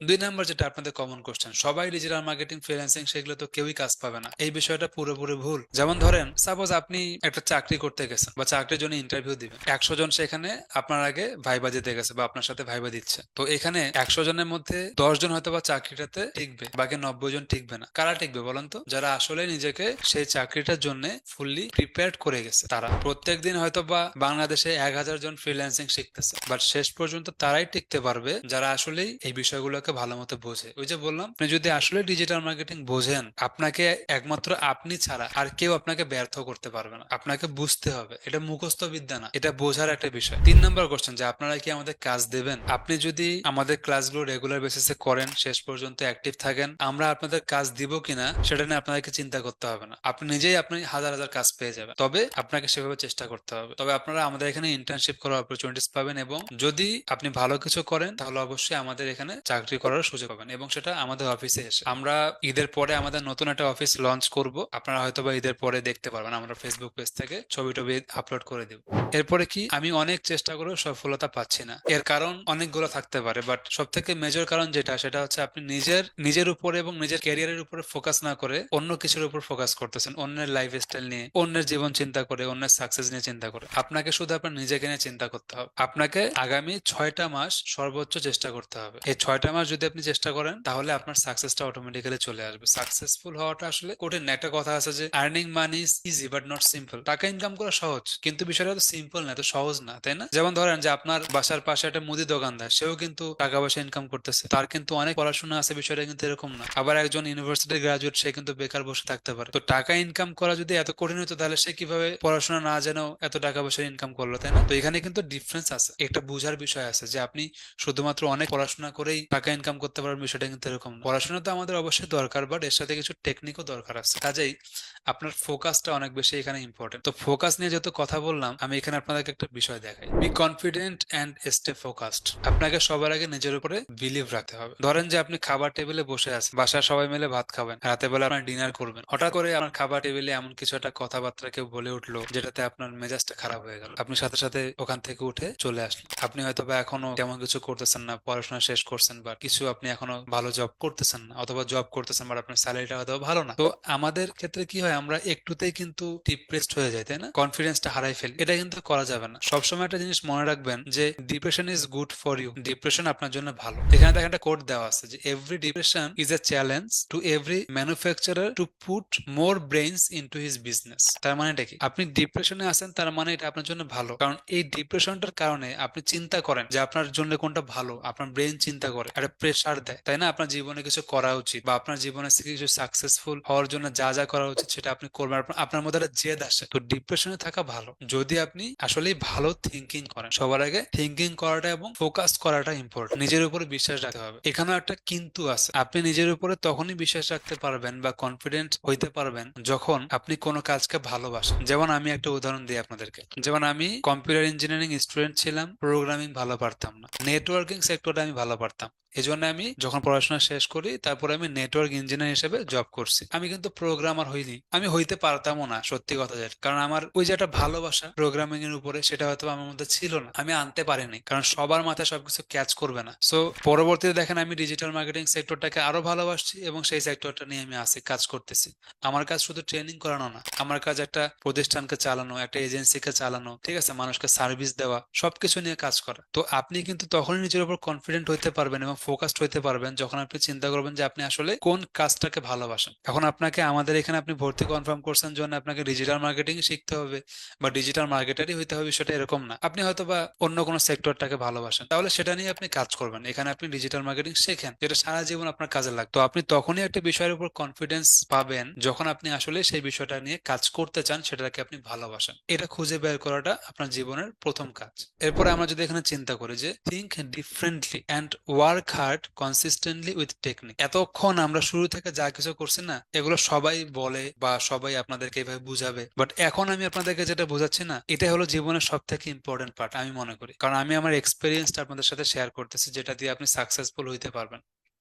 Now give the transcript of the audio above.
দুই নাম্বার যেটা আপনাদের কমন কোশ্চেন সবাই ডিজিটাল মার্কেটিং ফ্রিল্যান্সিং সেগুলো তো কেউই কাজ পাবে না। এই বিষয়টা পুরোপুরি ভুল। যেমন ধরেন সাপোজ আপনি একটা চাকরি করতে গেছেন বা চাকরির জন্য ইন্টারভিউ দিবেন। একশো জন সেখানে আপনার আগে ভাইবা দিতে গেছে বা আপনার সাথে ভাইবা দিচ্ছে। তো এখানে একশো জনের মধ্যে দশ জন হয়তো বা চাকরিটাতে টিকবে, বাকি নব্বই জন টিকবে না। কারা টিকবে বলেন তো? যারা আসলে নিজেকে সেই চাকরিটার জন্য ফুললি প্রিপেয়ার করে গেছে। তারা প্রত্যেক দিন হয়তো বা বাংলাদেশে এক হাজার জন ফ্রিল্যান্সিং শিখতেছে। বাট শেষ পর্যন্ত তারাই টিকতে পারবে যারা আসলেই এই বিষয়গুলোকে ভালো মতো বোঝে। ওই যে বললাম, আপনি যদি আসলে ডিজিটাল মার্কেটিং বোঝেন, আপনাকে একমাত্র আপনি ছাড়া আর কেউ আপনাকে ব্যর্থ করতে পারবে না। আপনাকে বুঝতে হবে। এটা মুখস্থ বিদ্যা না। এটা বোঝার একটা বিষয়। তিন নম্বর কোশ্চেন যে আপনারা কি আমাদের কাজ দেবেন? আপনি যদি আমাদের ক্লাসগুলো রেগুলার বেসিসে করেন, শেষ পর্যন্ত অ্যাক্টিভ থাকেন, আমরা আপনাদের কাজ দিব কিনা, সেটা নিয়ে আপনাদেরকে চিন্তা করতে হবে না। আপনি নিজেই আপনি হাজার হাজার কাজ পেয়ে যাবেন। তবে আপনাকে সেভাবে চেষ্টা করতে হবে। তবে আপনারা আমাদের এখানে ইন্টার্নশিপ করার অপরচুনিটিস পাবেন এবং যদি আপনি ভালো কিছু করেন, তাহলে অবশ্যই আমাদের এখানে চাকরি করার সুযোগ পাবেন এবং সেটা আমাদের অফিসে এসে। আমরা ঈদের পরে আমাদের নতুন একটা অফিস লঞ্চ করব। আপনারা হয়তো বা ঈদের পরে দেখতে পারবেন আমরা ফেসবুক পেজ থেকে ছবি টবি আপলোড করে দেব। এরপরে কি? আমি অনেক চেষ্টা করেও সফলতা পাচ্ছি না। এর কারণ অনেকগুলো থাকতে পারে বাট সব থেকে মেজর কারণ যেটা, সেটা হচ্ছে আপনি নিজের নিজের উপরে এবং নিজের ক্যারিয়ারের উপরে ফোকাস না করে অন্য কিছুর উপর ফোকাস করতেছেন। অন্যের লাইফ স্টাইল নিয়ে, অন্যের জীবন চিন্তা করে, অন্যের সাকসেস নিয়ে চিন্তা করে। আপনাকে শুধু আপনার নিজেকে নিয়ে চিন্তা করতে হবে। আপনাকে আগামী ছয়টা মাস সর্বোচ্চ চেষ্টা করতে হবে। এই ছয়টা মাস যদি আপনি চেষ্টা করেন, তাহলে আপনার সাকসেসটা অটোমেটিক্যালি চলে আসবে। সাকসেসফুল হওয়াটা আসলে কঠিন একটা কথা আছে যে earning money is easy but not simple টাকা ইনকাম করা সহজ, কিন্তু বিষয়টা তো সিম্পল না তো সহজ না, তাই না? যেমন ধরেন যে, আপনার বাসার পাশে একটা মুদি দোকানদার সেও কিন্তু টাকা পয়সা ইনকাম করতেছে। তার কিন্তু অনেক পড়াশোনা আছে, বিষয়টা কিন্তু এরকম না। আবার একজন ইউনিভার্সিটি গ্রাজুয়েট সে কিন্তু বেকার বসে থাকতে পারে। তো টাকা ইনকাম করা যদি এত কঠিন হতো, তাহলে সে কীভাবে পড়াশোনা না জেনেও এত টাকা পয়সা ইনকাম করল, তাই না? তো এখানে কিন্তু ডিফারেন্স আছে। একটা বুঝার বিষয় আছে যে, আপনি শুধুমাত্র অনেক পড়াশোনা করেই টাকা ইনকাম করতে পারবেন, বিষয়টা কিন্তু এরকম পড়াশোনা তো আমাদের অবশ্যই দরকার বাট এর সাথে কিছু টেকনিকও দরকার আছে। কাজেই আপনার ফোকাসটা অনেক বেশি এখানে ইম্পর্টেন্ট তো ফোকাস নিয়ে যত কথা বললাম, আমি এখানে আপনাদেরকে একটা বিষয় দেখাই। Be confident and stay focused আপনাকে সবার আগে নিজের উপরে বিলিভ রাখতে হবে। ধরেন যে আপনি খাবার টেবিলে বসে আছেন বাসায় সবাই মিলে ভাত খাবেন, রাতে বেলা আপনার ডিনার করবেন। হঠাৎ করে আপনার খাবার টেবিলে এমন কিছু একটা কথাবার্তা কেউ বলে উঠল, যেটাতে আপনার মেজাজটা খারাপ হয়ে গেল। আপনি সাথে সাথে ওখান থেকে উঠে চলে আসলেন। আপনি হয়তো বা এখনও তেমন কিছু করতেছেন না, পড়াশোনা শেষ করছেন বা কিছু আপনি এখনও ভালো জব করতেছেন না, অথবা জব করতেছেন বাট আপনার স্যালারিটা হয়তো ভালো না। তো আমাদের ক্ষেত্রে কি হয়, আমরা একটুতেই কিন্তু ডিপ্রেসড হয়ে যাই, তাই না? কনফিডেন্সটা হারাই ফেলি। এটা কিন্তু করা যাবে না। সবসময় একটা জিনিস মনে রাখবেন যে depression is good for you depression আপনার জন্য ভালো। এখানে দেখেন একটা কোড দেওয়া আছে যে every depression is a challenge to every manufacturer to put more brains into his business তার মানে এটা কি? আপনি ডিপ্রেশনে আছেন, তার মানে এটা আপনার জন্য ভালো। কারণ এই ডিপ্রেশনটার কারণে আপনি চিন্তা করেন যে, আপনার জন্য কোনটা ভালো? আপনার ব্রেন চিন্তা করে। একটা প্রেসার দেয়। তাই না? আপনার জীবনে কিছু করা উচিত বা আপনার জীবনে কিছু সাকসেসফুল হওয়ার জন্য যা যা করা উচিত সেটা আপনি করবেন। আপনার- মধ্যে একটা জেদ আসে। তো ডিপ্রেশনে থাকা ভালো। যদি আপনি আসলে ভালো থিঙ্কিং করেন, সবার আগে থিঙ্কিং করাটা এবং ফোকাস করাটা ইম্পর্টেন্ট নিজের উপরে বিশ্বাস রাখতে হবে। এখানেও একটা কিন্তু আছে। আপনি নিজের উপরে তখনই বিশ্বাস রাখতে পারবেন বা কনফিডেন্ট হইতে পারবেন যখন আপনি কোনো কাজকে ভালোবাসেন। যেমন আমি একটা উদাহরণ দিই আপনাদেরকে। যেমন আমি কম্পিউটার ইঞ্জিনিয়ারিং স্টুডেন্ট ছিলাম প্রোগ্রামিং ভালো পারতাম না। নেটওয়ার্কিং সেক্টরটা আমি ভালো পারতাম। এজন্য আমি যখন পড়াশোনা শেষ করি, তারপরে আমি নেটওয়ার্ক ইঞ্জিনিয়ার হিসেবে জব করছি। আমি কিন্তু প্রোগ্রামার হইনি। আমি হইতে পারতামও না, সত্যি কথা যেটা। কারণ আমার ওই যে একটা ভালোবাসা প্রোগ্রামিং এর উপরে, সেটা হয়তো আমার মধ্যে ছিল না। আমি আনতে পারিনি, কারণ সবার মাথায় সবকিছু ক্যাচ করবে না। সো পরবর্তীতে দেখেন আমি ডিজিটাল মার্কেটিং সেক্টরটাকে আরও ভালোবাসছি এবং সেই সেক্টরটা নিয়ে আমি আসি, কাজ করতেছি। আমার কাজ শুধু ট্রেনিং করানো না, আমার কাজ একটা প্রতিষ্ঠানকে চালানো, একটা এজেন্সিকে চালানো, ঠিক আছে? মানুষকে সার্ভিস দেওয়া, সবকিছু নিয়ে কাজ করা। তো আপনি কিন্তু তখনই নিজের উপর কনফিডেন্ট হইতে পারবেন এবং ফোকাসড হইতে পারবেন যখন আপনি চিন্তা করবেন যে আপনি আসলে কোন কাজটাকে ভালোবাসেন। এখন আপনাকে আমাদের এখানে আপনি ভর্তি কনফার্ম করছেন জন্য আপনাকে ডিজিটাল মার্কেটিং শিখতে হবে বা ডিজিটাল মার্কেটারই হইতে হবে সেটা এরকম না। আপনি হয়তো বা অন্য কোনো সেক্টরটাকে ভালোবাসেন। তাহলে সেটা নিয়ে আপনি কাজ করবেন। এখানে আপনি ডিজিটাল মার্কেটিং শেখেন, যেটা সারা জীবন আপনার কাজে লাগবে তো আপনি তখনই একটা বিষয়ের উপর কনফিডেন্স পাবেন যখন আপনি আসলে সেই বিষয়টা নিয়ে কাজ করতে চান, সেটাকে আপনি ভালোবাসেন। এটা খুঁজে বের করাটা আপনার জীবনের প্রথম কাজ। এরপরে আমরা যদি এখানে চিন্তা করি যে think differently and work hard consistently with technique এতক্ষণ আমরা শুরু থেকে যা কিছু করছি না, এগুলো সবাই বলে বা সবাই আপনাদেরকে এইভাবে বুঝাবে। বাট এখন আমি আপনাদেরকে যেটা বোঝাচ্ছি না, এটা হলো জীবনের সব থেকে ইম্পর্টেন্ট পার্ট আমি মনে করি। কারণ আমি আমার এক্সপিরিয়েন্সটা আপনাদের সাথে শেয়ার করতেছি, যেটা দিয়ে আপনি সাকসেসফুল হইতে পারবেন।